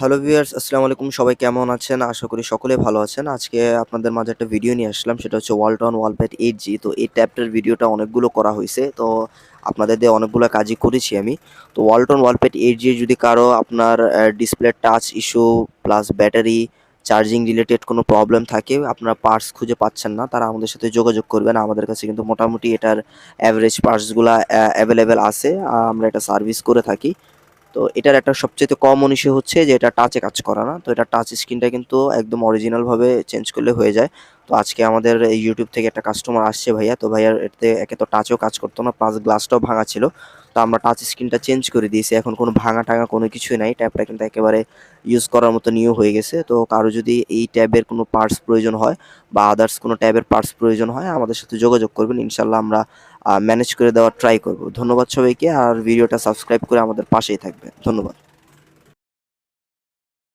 Hello viewers আসসালামু আলাইকুম। সবাই কেমন আছেন? আশা করি সকলে ভালো আছেন। আজকে আপনাদের মাঝে একটা ভিডিও নিয়ে আসলাম। সেটা হচ্ছে ওয়ালটন ওয়ালপ্যাড এইট জি তো এই ট্যাবটার ভিডিওটা অনেকগুলো করা হয়েছে। তো আপনাদের দিয়ে অনেকগুলো কাজই করেছি আমি। তো ওয়ালটন ওয়ালপ্যাড এইট জি যদি কারও আপনার display touch issue plus battery charging related কোনো প্রবলেম থাকে, আপনারা পার্টস খুঁজে পাচ্ছেন না, তারা আমাদের সাথে যোগাযোগ করবেন। আমাদের কাছে কিন্তু মোটামুটি এটার অ্যাভারেজ পার্টসগুলো অ্যাভেলেবেল আছে। আমরা এটা সার্ভিস করে থাকি। তো এটার একটা সবচেয়ে কমন ইস্যু হচ্ছে যে এটা টাচে কাজ করা না। তো এটা টাচ স্ক্রিনটা কিন্তু একদম অরিজিনালভাবে চেঞ্জ করলে হয়ে যায়। তো আজকে আমাদের ইউটিউব থেকে একটা কাস্টমার আসছে ভাইয়া। তো ভাইয়ার এতে একে তো টাচও কাজ করতো না প্লাস গ্লাসটাও ভাঙা ছিল। আমরা টাচ স্ক্রিনটা চেঞ্জ করে দিয়েছি। এখন কোনো ভাঙা টাঙা কোনো কিছুই নাই। ট্যাবটা কিন্তু একেবারে ইউজ করার মতো নিউ হয়ে গেছে। তো কারও যদি এই ট্যাবের কোনো পার্টস প্রয়োজন হয় বা আদার্স কোনো ট্যাবের পার্টস প্রয়োজন হয়, আমাদের সাথে যোগাযোগ করবেন। ইনশাল্লাহ আমরা ম্যানেজ করে দেওয়ার ট্রাই করব। ধন্যবাদ সবাইকে। আর ভিডিওটা সাবস্ক্রাইব করে আমাদের পাশেই থাকবে ধন্যবাদ।